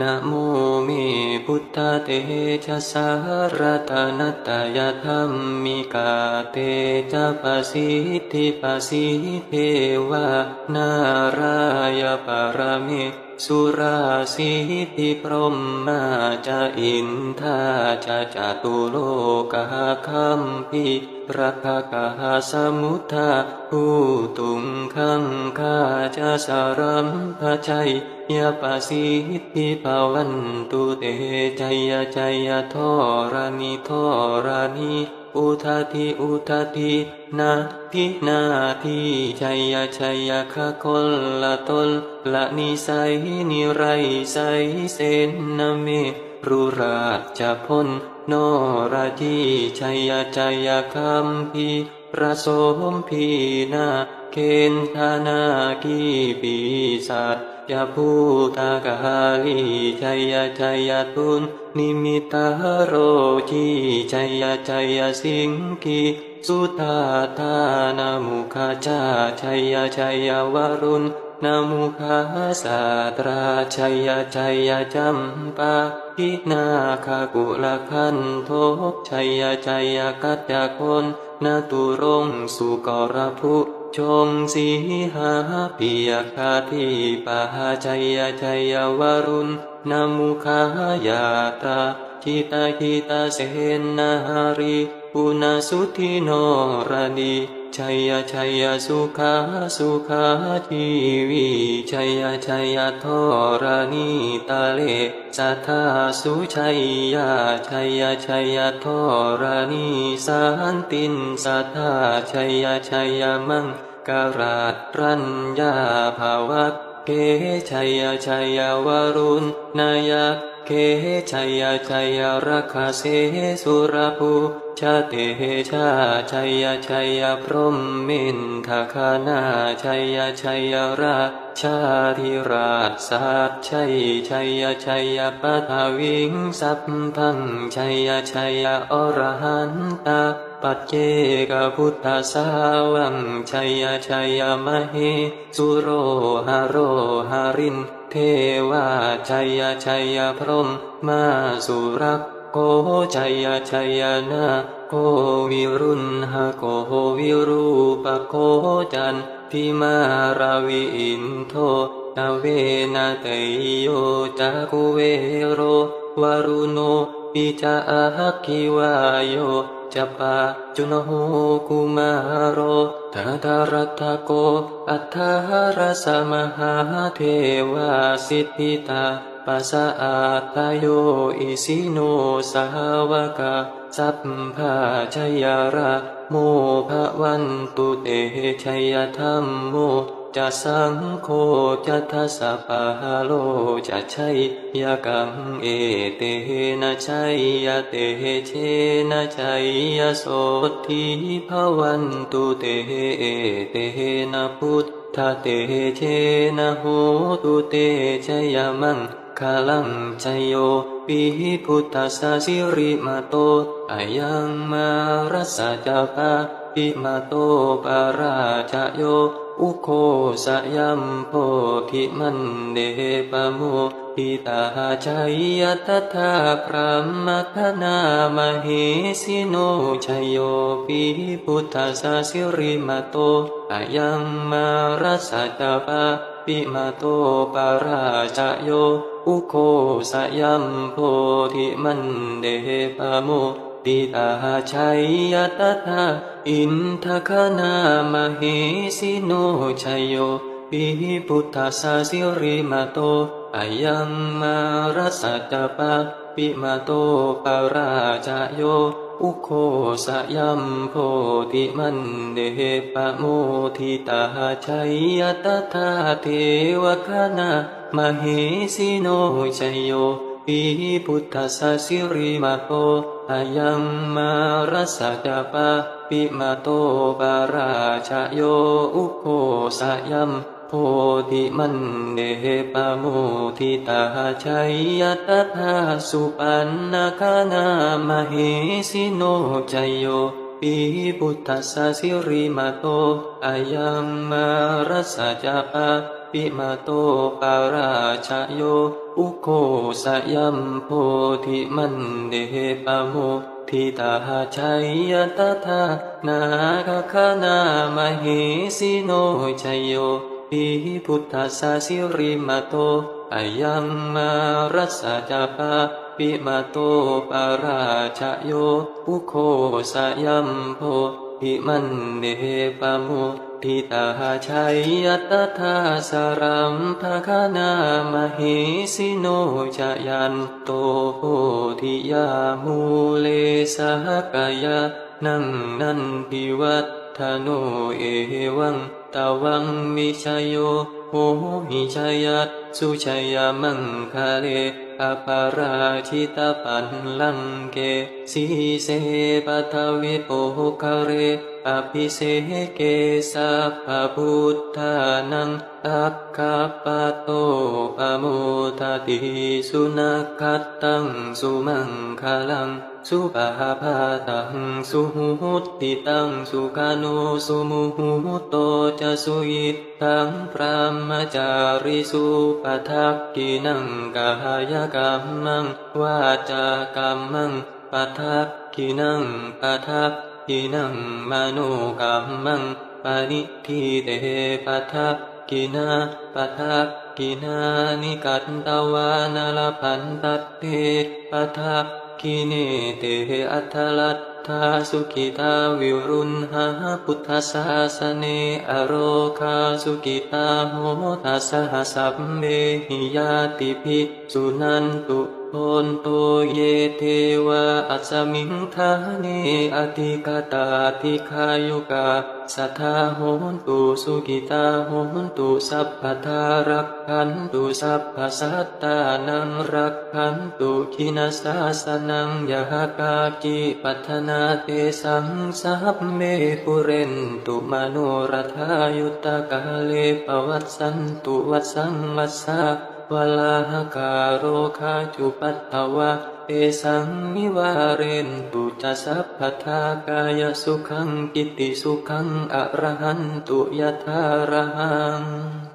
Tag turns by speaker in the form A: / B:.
A: นะโมเม พุทธเตชะสารตนัตตยธรรมมิกาเตจะปสิทธิปสิเทวานารายปรเมสุราสิทธิพรหมาจะอินทาจะจตุโลกะคัมพิรักกะสมุทธาผู้ตุงขังคาจะสารัมพชัยยาปสิทธิภาวันตุเตชัยชัยทอรานิทอรานิอุทาทิอุทาทินาทินาทิชัยชัยคะคนละตนละนิสัยนิไรใสเสนนเมรุราชจะพ้นนราจีชัยชัยคัมพี ประสมพีนาเคนธานากีปีศาจยาภูตากาลีชัยชัยตุนนิมิตาโรจีชัยชัยสิงกีสุตาทานามุขจาชัยชัยวรุณนามุขาสาตราชัยชัยจัมปา พินาคากุลคันโทชัยชัยกัจจคนนาตุรงสุกรภุชงสีหาปิยคาทิปาชัยชัยวรุณนามุขายาตาคิตาคิตาเสนาหารี ปุณสุทิโนรานีชัยชัยสุขาสุขาชีวีชัยชัยทอรานีตาเลสัทธาสุชัยยาชัยชัยทอรานีสันตินสัทธาชัยชัยมังการาตรัญญาภาวักเกชัยชัยวรุณนายัก เคชัยชัยรักขเสสุรภูชาเตชาชัยชัยพรหมมินทคานาชัยชัยราชาธิราชสัตชัยชัยชัยปัทวิงสัพพังชัยชัยอรหันตา ปัจเจกพุทธสาวังชัยชัยมเหสุโรหาโรหาริน เทวาชัยชัยพรหมมาสุรักโกชัยชัยนาโกวิรุณหโกวิรูปโกจันทิมาราวิอินโทนาเวนาเตโยจักุเวโรวารุโน ปิจาอาคิวายโยจัปาจุนโหกุมารโรทาดารัตโก อัทธารสมหาเทวาสิทธิตาปัสสะอาตโยอิสิโนสาวกาสัพพาชยาระ โมภะวันตุเตชัยธรรมโม จะสังโฆจะทัสสะปะโลจะชัยยกังเอเตนะชัยยเตเชนะชัยยโสทิภวันตุเตเอเตนะพุทธเตเชนะโหตุเตชยมังคาลังชยโยปิพุทธสสิริมาโตอายังมารัสสะจาปา ปิมาโตปาราชโย อุโคสยัมโพธิมันเดปโมปิตาชัยยตถาพระมคณามเหสิโนชัยโยปิพุทธสาสิริมาโตอายังมารัสสะจปาปิมาโตปาราชโย อุโคสยัมโพธิมันเดปโม ปิตาชัยยตถาอินทคานามเหสิโนชัยโยปิพุทธสาสิริมาโตอายังมารัสจปะปิมาโตปาราชโย อุโคสยัมโพธิมันเดปะโมทิตาชัยยตถาเทวคณามเหสิโนชัยโย ปิพุทธสสิริมาโตอายังมารัสจปะปิมาโตปาราชโยอุโคสยัมโพธิมันเดปโมทิตาชัยยตถาสุปันนาคานามเหสิโนชัยโย ปิพุทธสาสิริมาโตอายังมารัสจปะปิปิมาโตปาราชโย อุโคสยัมโพธิมันเดปโมทิตาชัยยตถานาคคานามเหสิโนชัยโยปิพุทธัสสะสิริมาโตอายังมารัสจาปา ปิมาโตปาราชโยอุโคสยัมโพธิมันเดปโมทิตาชัยยตถาสารัมภคานามเหสิโนจยันโตโพธิยามูเลสหกายนังนันทิวัฒโนเอวังตาวังมิชโย โหมิชยัตสุชยามังคาเลอภาราชิตาปันลังเกสีเสปทวิโปคาเร อภิเสเกสัพพพุทธานังอัคคปโตปโมทติสุนัคัตตังสุมังคลังสุปาพาตังสุหุติตังสุขโนสุมุหุโตจะสุยิตังพระมจาริสุปทักกินังกายกรรมังวาจากรรมังปทักกินังปทัก กินังมโนกรรมังปณิทิเตปทักกินาปทักกินานิกัตตวานาลพันตัตเตปทักกิเนเตอัทลัตทาสุขิตาวิรุณหาพุทธศาสเนอโรคาสุกิตาโหทัสหสัมเมหิยาติภิสุนันตุ โอนโตเยเทวาอัสมิงทาเนอธิกตาธิคายุกาสัทธาโหนตุสุกิตาโหนตุสัพพทารักขันตุสัพพสัตตานังรักขันตุขินาสาสนังยะกากิปัฒนาเตสังสัพเมปุเรนตุมโนรธายุตตะกาเลปวัตสันตุวัตสังวัสสะ วลาหกาโรคาจุปัตถวะเอสังนิวาเรนตุจะสัพพทากายสุขังกิติสุขังอรหันตุยทารหัง